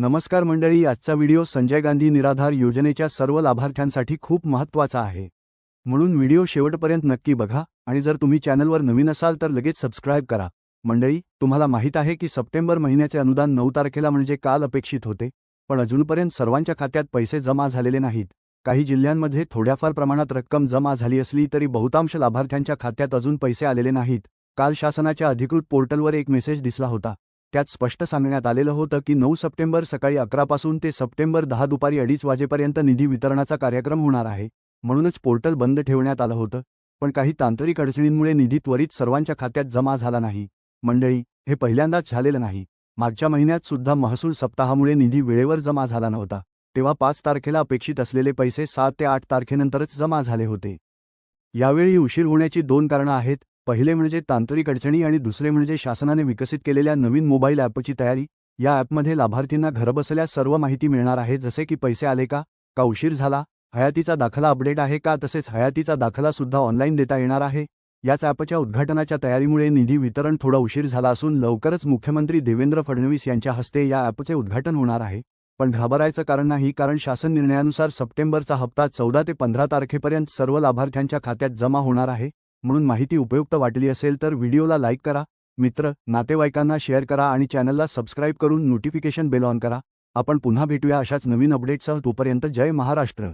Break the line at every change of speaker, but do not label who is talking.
नमस्कार मंडळी आजचा व्हिडिओ संजय गांधी निराधार योजनेच्या सर्व लाभार्थ्यांसाठी खूप महत्त्वाचा आहे. म्हणून व्हिडिओ शेवटपर्यंत नक्की बघा आणि जर तुम्ही चॅनलवर नवीन असाल तर लगेच सबस्क्राईब करा. मंडळी तुम्हाला माहीत आहे की सप्टेंबर महिन्याचे अनुदान नऊ तारखेला म्हणजे काल अपेक्षित होते पण अजूनपर्यंत सर्वांच्या खात्यात पैसे जमा झालेले नाहीत. काही जिल्ह्यांमध्ये थोड्याफार प्रमाणात रक्कम जमा झाली असली तरी बहुतांश लाभार्थ्यांच्या खात्यात अजून पैसे आलेले नाहीत. काल शासनाच्या अधिकृत पोर्टलवर एक मेसेज दिसला होता. त्यात स्पष्ट सांगण्यात आलेलं होतं की नऊ सप्टेंबर सकाळी अकरापासून ते सप्टेंबर दहा दुपारी अडीच वाजेपर्यंत निधी वितरणाचा कार्यक्रम होणार आहे. म्हणूनच पोर्टल बंद ठेवण्यात आलं होतं. पण काही तांत्रिक अडचणींमुळे निधी त्वरित सर्वांच्या खात्यात जमा झाला नाही. मंडळी हे पहिल्यांदाच झालेलं नाही. मागच्या महिन्यात सुद्धा महसूल सप्ताहामुळे निधी वेळेवर जमा झाला नव्हता. तेव्हा पाच तारखेला अपेक्षित असलेले पैसे सात ते आठ तारखेनंतरच जमा झाले होते. यावेळी उशीर होण्याची दोन कारणं आहेत. पहिले म्हणजे तांत्रिक अडचणी आणि दुसरे म्हणजे शासनाने विकसित केलेल्या नवीन मोबाईल ॲपची तयारी. या ॲपमध्ये लाभार्थींना घरबसल्या सर्व माहिती मिळणार आहे जसे की पैसे आले का का उशीर झाला हयातीचा दाखला अपडेट आहे का तसेच हयातीचा दाखला सुद्धा ऑनलाईन देता येणार आहे. याच ॲपच्या उद्घाटनाच्या तयारीमुळे निधी वितरण थोडा उशीर झाला असून लवकरच मुख्यमंत्री देवेंद्र फडणवीस यांच्या हस्ते या ॲपचे उद्घाटन होणार आहे. पण घाबरायचं कारण नाही कारण शासन निर्णयानुसार सप्टेंबरचा हप्ता चौदा ते पंधरा तारखेपर्यंत सर्व लाभार्थ्यांच्या खात्यात जमा होणार आहे. म्हणून माहिती उपयुक्त वाटली असेल तर व्हिडिओला लाईक करा. मित्र नातेवाईकांना शेअर करा आणि चॅनलला सबस्क्राईब करून नोटिफिकेशन बेल ऑन करा. आपण पुन्हा भेटूया अशाच नवीन अपडेटसह तोपर्यंत जय महाराष्ट्र.